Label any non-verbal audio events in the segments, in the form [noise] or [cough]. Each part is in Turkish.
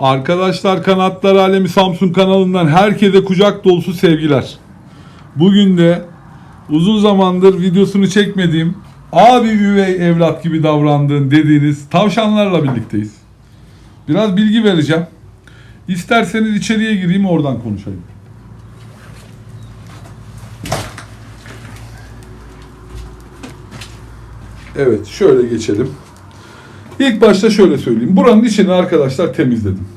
Arkadaşlar Kanatlar Alemi Samsun kanalından herkese kucak dolusu sevgiler. Bugün de uzun zamandır videosunu çekmediğim abi üvey evlat gibi davrandığın dediğiniz tavşanlarla birlikteyiz. Biraz bilgi vereceğim. İsterseniz içeriye gireyim oradan konuşayım. Evet şöyle geçelim. İlk başta şöyle söyleyeyim. Buranın içini arkadaşlar temizledim.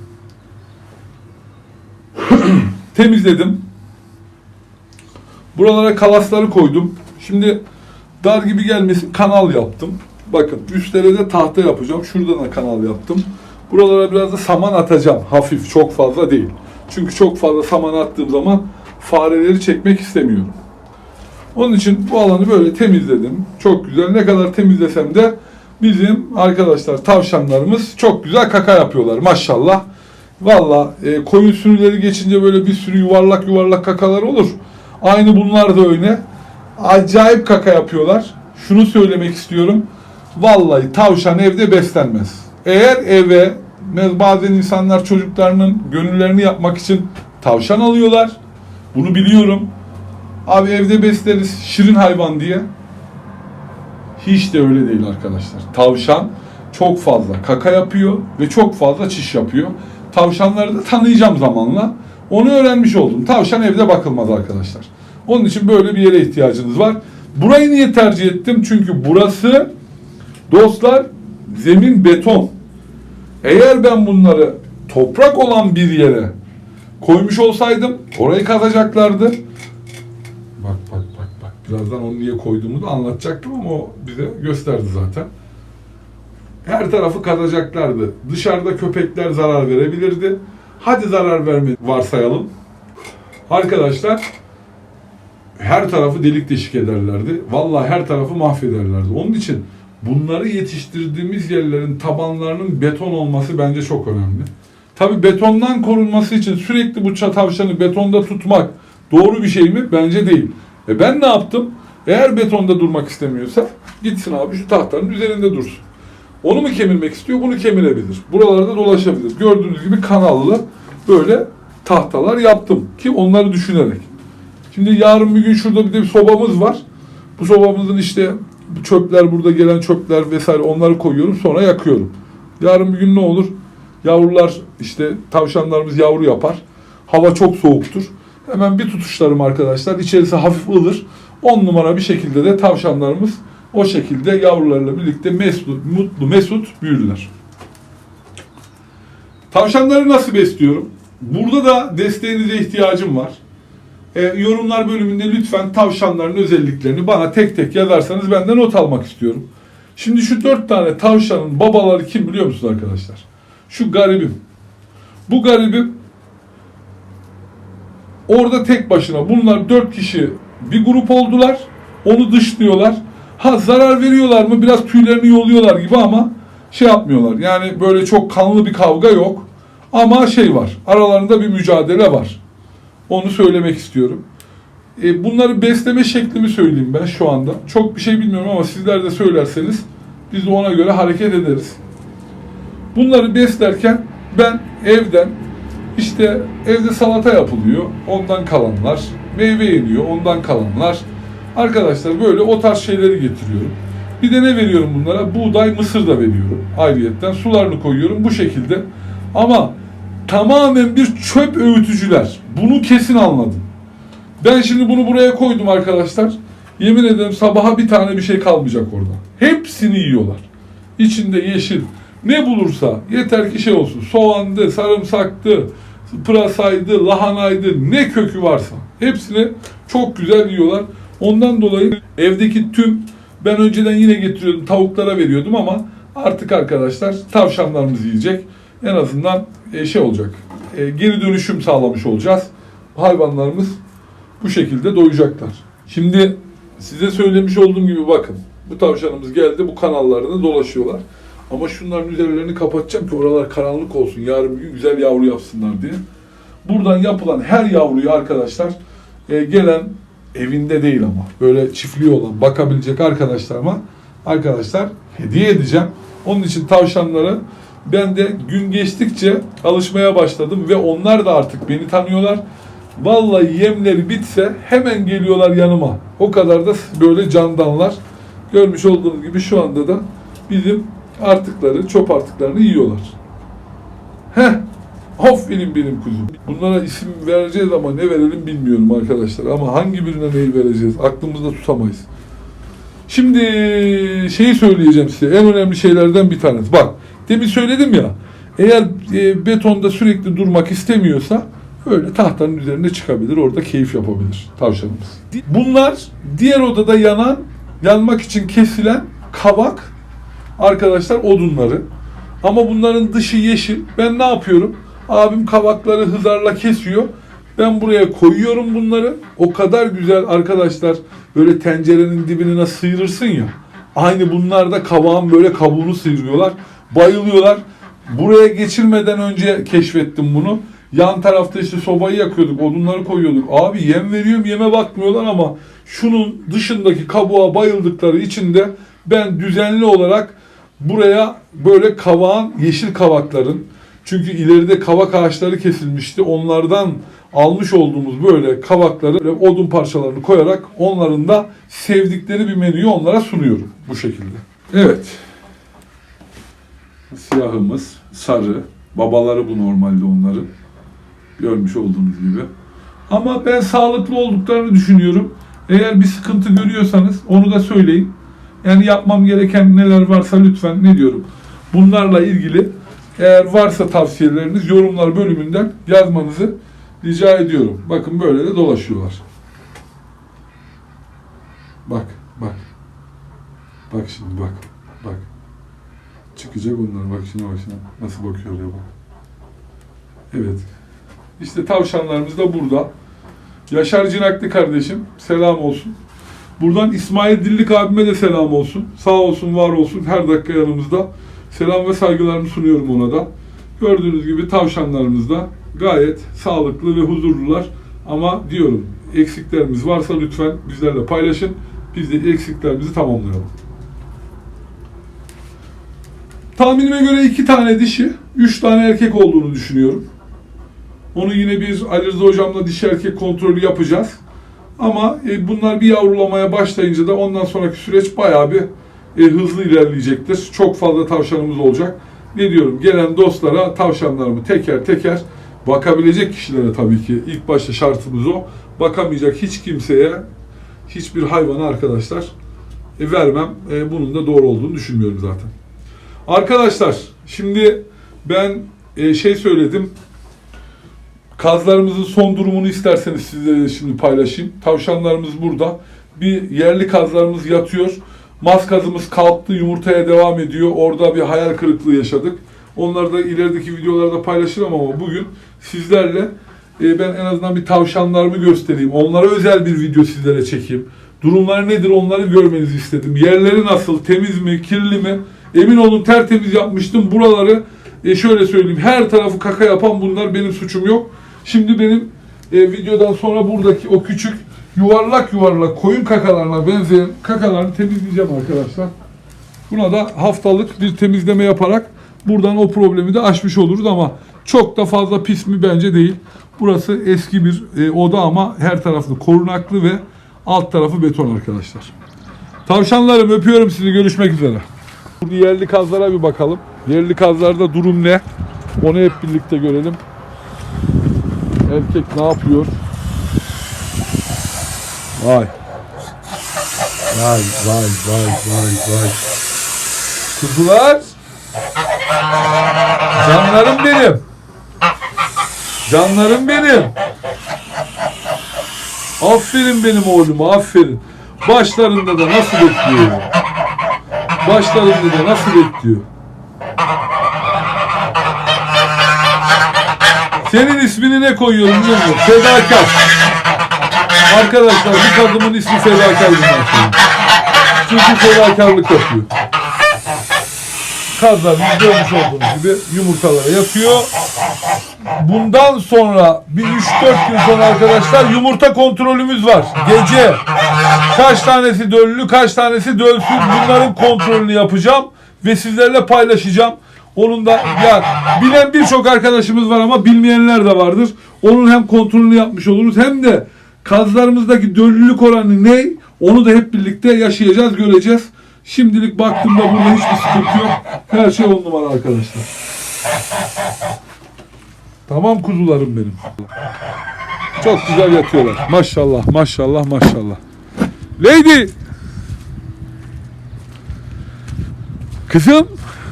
[clears throat] temizledim. Buralara kalasları koydum. Şimdi dar gibi gelmesin kanal yaptım. Bakın üstlere de tahta yapacağım. Şuradan da kanal yaptım. Buralara biraz da saman atacağım. Hafif çok fazla değil. Çünkü çok fazla saman attığım zaman fareleri çekmek istemiyorum. Onun için bu alanı böyle temizledim. Çok güzel. Ne kadar temizlesem de bizim arkadaşlar tavşanlarımız çok güzel kaka yapıyorlar maşallah. Valla e, koyun sürüleri geçince böyle bir sürü yuvarlak yuvarlak kakalar olur. Aynı bunlar da öyle. Acayip kaka yapıyorlar. Şunu söylemek istiyorum. Vallahi tavşan evde beslenmez. Eğer eve bazen insanlar çocuklarının gönüllerini yapmak için tavşan alıyorlar. Bunu biliyorum. Abi evde besleriz şirin hayvan diye. Hiç de öyle değil arkadaşlar. Tavşan çok fazla kaka yapıyor ve çok fazla çiş yapıyor. Tavşanları da tanıyacağım zamanla. Onu öğrenmiş oldum. Tavşan evde bakılmaz arkadaşlar. Onun için böyle bir yere ihtiyacınız var. Burayı niye tercih ettim? Çünkü burası dostlar zemin beton. Eğer ben bunları toprak olan bir yere koymuş olsaydım orayı kazacaklardı. Bak bak bak bak. Birazdan onu niye koyduğumu da anlatacaktım ama o bize gösterdi zaten. Her tarafı kazacaklardı. Dışarıda köpekler zarar verebilirdi. Hadi zarar verme varsayalım. Arkadaşlar her tarafı delik deşik ederlerdi. Vallahi her tarafı mahvederlerdi. Onun için bunları yetiştirdiğimiz yerlerin tabanlarının beton olması bence çok önemli. Tabi betondan korunması için sürekli bu tavşanı betonda tutmak doğru bir şey mi? Bence değil. E ben ne yaptım? Eğer betonda durmak istemiyorsa gitsin abi şu tahtanın üzerinde dursun. Onu mu kemirmek istiyor? Bunu kemirebilir. Buralarda dolaşabilir. Gördüğünüz gibi kanallı böyle tahtalar yaptım ki onları düşünerek. Şimdi yarın bir gün şurada bir de bir sobamız var. Bu sobamızın işte çöpler burada gelen çöpler vesaire onları koyuyorum sonra yakıyorum. Yarın bir gün ne olur? Yavrular işte tavşanlarımız yavru yapar. Hava çok soğuktur. Hemen bir tutuşlarım arkadaşlar. İçerisi hafif ılır. 10 numara bir şekilde de tavşanlarımız o şekilde yavrularla birlikte mesut, mutlu mesut büyürler. Tavşanları nasıl besliyorum? Burada da desteğinize ihtiyacım var. E, yorumlar bölümünde lütfen tavşanların özelliklerini bana tek tek yazarsanız ben de not almak istiyorum. Şimdi şu dört tane tavşanın babaları kim biliyor musunuz arkadaşlar? Şu garibim. Bu garibim orada tek başına bunlar dört kişi bir grup oldular. Onu dışlıyorlar. Ha zarar veriyorlar mı? Biraz tüylerini yoluyorlar gibi ama şey yapmıyorlar. Yani böyle çok kanlı bir kavga yok. Ama şey var. Aralarında bir mücadele var. Onu söylemek istiyorum. E, bunları besleme şeklimi söyleyeyim ben şu anda. Çok bir şey bilmiyorum ama sizler de söylerseniz biz de ona göre hareket ederiz. Bunları beslerken ben evden işte evde salata yapılıyor. Ondan kalanlar. Meyve yeniyor. Ondan kalanlar. Arkadaşlar böyle o tarz şeyleri getiriyorum. Bir de ne veriyorum bunlara? Buğday, mısır da veriyorum ayrıyetten. Sularını koyuyorum bu şekilde. Ama tamamen bir çöp öğütücüler. Bunu kesin anladım. Ben şimdi bunu buraya koydum arkadaşlar. Yemin ederim sabaha bir tane bir şey kalmayacak orada. Hepsini yiyorlar. İçinde yeşil. Ne bulursa yeter ki şey olsun. Soğandı, sarımsaktı, pırasaydı, lahanaydı, ne kökü varsa. Hepsini çok güzel yiyorlar. Ondan dolayı evdeki tüm ben önceden yine getiriyordum tavuklara veriyordum ama artık arkadaşlar tavşanlarımız yiyecek. En azından e, şey olacak. e, geri dönüşüm sağlamış olacağız. Hayvanlarımız bu şekilde doyacaklar. Şimdi size söylemiş olduğum gibi bakın. Bu tavşanımız geldi bu kanallarda dolaşıyorlar. Ama şunların üzerlerini kapatacağım ki oralar karanlık olsun. Yarın bir gün güzel yavru yapsınlar diye. Buradan yapılan her yavruyu arkadaşlar e, gelen evinde değil ama böyle çiftliği olan bakabilecek arkadaşlarıma arkadaşlar hediye edeceğim. Onun için tavşanları Ben de gün geçtikçe alışmaya başladım ve onlar da artık beni tanıyorlar. Vallahi yemleri bitse hemen geliyorlar yanıma. O kadar da böyle candanlar. Görmüş olduğunuz gibi şu anda da bizim artıkları, çöp artıklarını yiyorlar. Heh, aferin benim kuzum. Bunlara isim vereceğiz ama ne verelim bilmiyorum arkadaşlar. Ama hangi birine neyi vereceğiz aklımızda tutamayız. Şimdi şeyi söyleyeceğim size. En önemli şeylerden bir tanesi. Bak demin söyledim ya. Eğer e, betonda sürekli durmak istemiyorsa öyle tahtanın üzerine çıkabilir. Orada keyif yapabilir tavşanımız. Bunlar diğer odada yanan, yanmak için kesilen kavak arkadaşlar odunları. Ama bunların dışı yeşil. Ben ne yapıyorum? Abim kavakları hızarla kesiyor. Ben buraya koyuyorum bunları. O kadar güzel arkadaşlar böyle tencerenin dibine sıyırırsın ya. Aynı bunlar da kavağın böyle kabuğunu sıyırıyorlar. Bayılıyorlar. Buraya geçirmeden önce keşfettim bunu. Yan tarafta işte sobayı yakıyorduk, odunları koyuyorduk. Abi yem veriyorum, yeme bakmıyorlar ama şunun dışındaki kabuğa bayıldıkları için de ben düzenli olarak buraya böyle kavağın, yeşil kavakların çünkü ileride kavak ağaçları kesilmişti. Onlardan almış olduğumuz böyle kavakları, böyle odun parçalarını koyarak onların da sevdikleri bir menüyü onlara sunuyorum bu şekilde. Evet. Siyahımız, sarı. Babaları bu normalde onların. Görmüş olduğunuz gibi. Ama ben sağlıklı olduklarını düşünüyorum. Eğer bir sıkıntı görüyorsanız onu da söyleyin. Yani yapmam gereken neler varsa lütfen ne diyorum. Bunlarla ilgili eğer varsa tavsiyeleriniz yorumlar bölümünden yazmanızı rica ediyorum. Bakın böyle de dolaşıyorlar. Bak, bak. Bak şimdi bak. Bak. Çıkacak onlar. Bak şimdi bak şimdi. Nasıl bakıyor oraya bak. Evet. İşte tavşanlarımız da burada. Yaşar Cinaklı kardeşim selam olsun. Buradan İsmail Dillik abime de selam olsun. Sağ olsun, var olsun. Her dakika yanımızda. Selam ve saygılarımı sunuyorum ona da. Gördüğünüz gibi tavşanlarımız da gayet sağlıklı ve huzurlular. Ama diyorum eksiklerimiz varsa lütfen bizlerle paylaşın. Biz de eksiklerimizi tamamlayalım. Tahminime göre iki tane dişi, üç tane erkek olduğunu düşünüyorum. Onu yine biz Ali Rıza hocamla dişi erkek kontrolü yapacağız. Ama e, bunlar bir yavrulamaya başlayınca da ondan sonraki süreç bayağı bir e, hızlı ilerleyecektir. Çok fazla tavşanımız olacak. Ne diyorum gelen dostlara tavşanlarımı teker teker bakabilecek kişilere tabii ki ilk başta şartımız o. Bakamayacak hiç kimseye hiçbir hayvana arkadaşlar e, vermem. E, bunun da doğru olduğunu düşünmüyorum zaten. Arkadaşlar şimdi ben e, şey söyledim. Kazlarımızın son durumunu isterseniz size şimdi paylaşayım. Tavşanlarımız burada. Bir yerli kazlarımız yatıyor. Mas kazımız kalktı, yumurtaya devam ediyor. Orada bir hayal kırıklığı yaşadık. Onları da ilerideki videolarda paylaşırım ama bugün sizlerle e, ben en azından bir tavşanlarımı göstereyim. Onlara özel bir video sizlere çekeyim. Durumları nedir onları görmenizi istedim. Yerleri nasıl, temiz mi, kirli mi? Emin olun tertemiz yapmıştım. Buraları e, şöyle söyleyeyim. Her tarafı kaka yapan bunlar benim suçum yok. Şimdi benim e, videodan sonra buradaki o küçük yuvarlak yuvarlak koyun kakalarına benzeyen kakalarını temizleyeceğim arkadaşlar. Buna da haftalık bir temizleme yaparak buradan o problemi de aşmış oluruz ama çok da fazla pis mi bence değil. Burası eski bir e, oda ama her tarafı korunaklı ve alt tarafı beton arkadaşlar. Tavşanlarım öpüyorum sizi görüşmek üzere. Burada yerli kazlara bir bakalım. Yerli kazlarda durum ne? Onu hep birlikte görelim. Erkek ne yapıyor? Vay. Vay vay vay vay vay. Kuzular. Canlarım benim. Canlarım benim. Aferin benim oğlum aferin. Başlarında da nasıl bekliyor? Başlarında da nasıl bekliyor? Senin ismini ne koyuyorum biliyor musun? Fedakar. Arkadaşlar bu kadının ismi fedakar bundan. Çünkü fedakarlık yapıyor. Kazlar görmüş olduğunuz gibi yumurtalara yatıyor. Bundan sonra bir 3-4 gün sonra arkadaşlar yumurta kontrolümüz var. Gece kaç tanesi döllü kaç tanesi dölsüz bunların kontrolünü yapacağım ve sizlerle paylaşacağım. Onun da ya bilen birçok arkadaşımız var ama bilmeyenler de vardır. Onun hem kontrolünü yapmış oluruz hem de kazlarımızdaki döllülük oranı ne? Onu da hep birlikte yaşayacağız, göreceğiz. Şimdilik baktığımda burada hiçbir sıkıntı yok. Her şey on numara arkadaşlar. Tamam kuzularım benim. Çok güzel yatıyorlar. Maşallah, maşallah, maşallah. Lady! Kızım,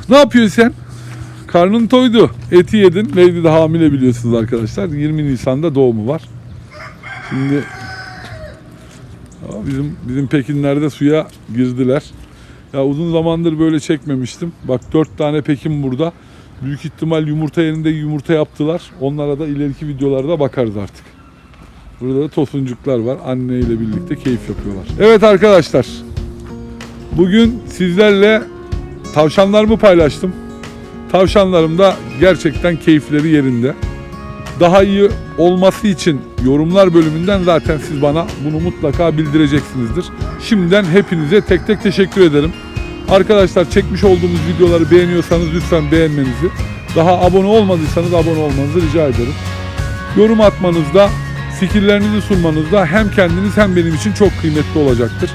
ne yapıyorsun sen? Karnın toydu. Eti yedin. Lady de hamile biliyorsunuz arkadaşlar. 20 Nisan'da doğumu var. Şimdi bizim bizim Pekinler de suya girdiler. Ya uzun zamandır böyle çekmemiştim. Bak dört tane Pekin burada. Büyük ihtimal yumurta yerinde yumurta yaptılar. Onlara da ileriki videolarda bakarız artık. Burada da tosuncuklar var. Anne ile birlikte keyif yapıyorlar. Evet arkadaşlar. Bugün sizlerle tavşanlarımı paylaştım. Tavşanlarım da gerçekten keyifleri yerinde. Daha iyi olması için yorumlar bölümünden zaten siz bana bunu mutlaka bildireceksinizdir. Şimdiden hepinize tek tek teşekkür ederim. Arkadaşlar çekmiş olduğumuz videoları beğeniyorsanız lütfen beğenmenizi, daha abone olmadıysanız abone olmanızı rica ederim. Yorum atmanızda, fikirlerinizi sunmanızda hem kendiniz hem benim için çok kıymetli olacaktır.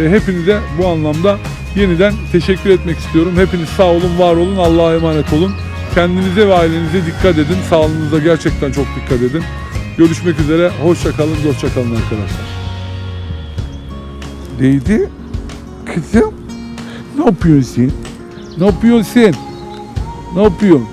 E, hepinize bu anlamda yeniden teşekkür etmek istiyorum. Hepiniz sağ olun, var olun, Allah'a emanet olun. Kendinize ve ailenize dikkat edin. Sağlığınıza gerçekten çok dikkat edin. Görüşmek üzere. Hoşça kalın, hoşça kalın arkadaşlar. Neydi? Kızım, ne yapıyorsun sen? Ne yapıyorsun sen? Ne yapıyorsun?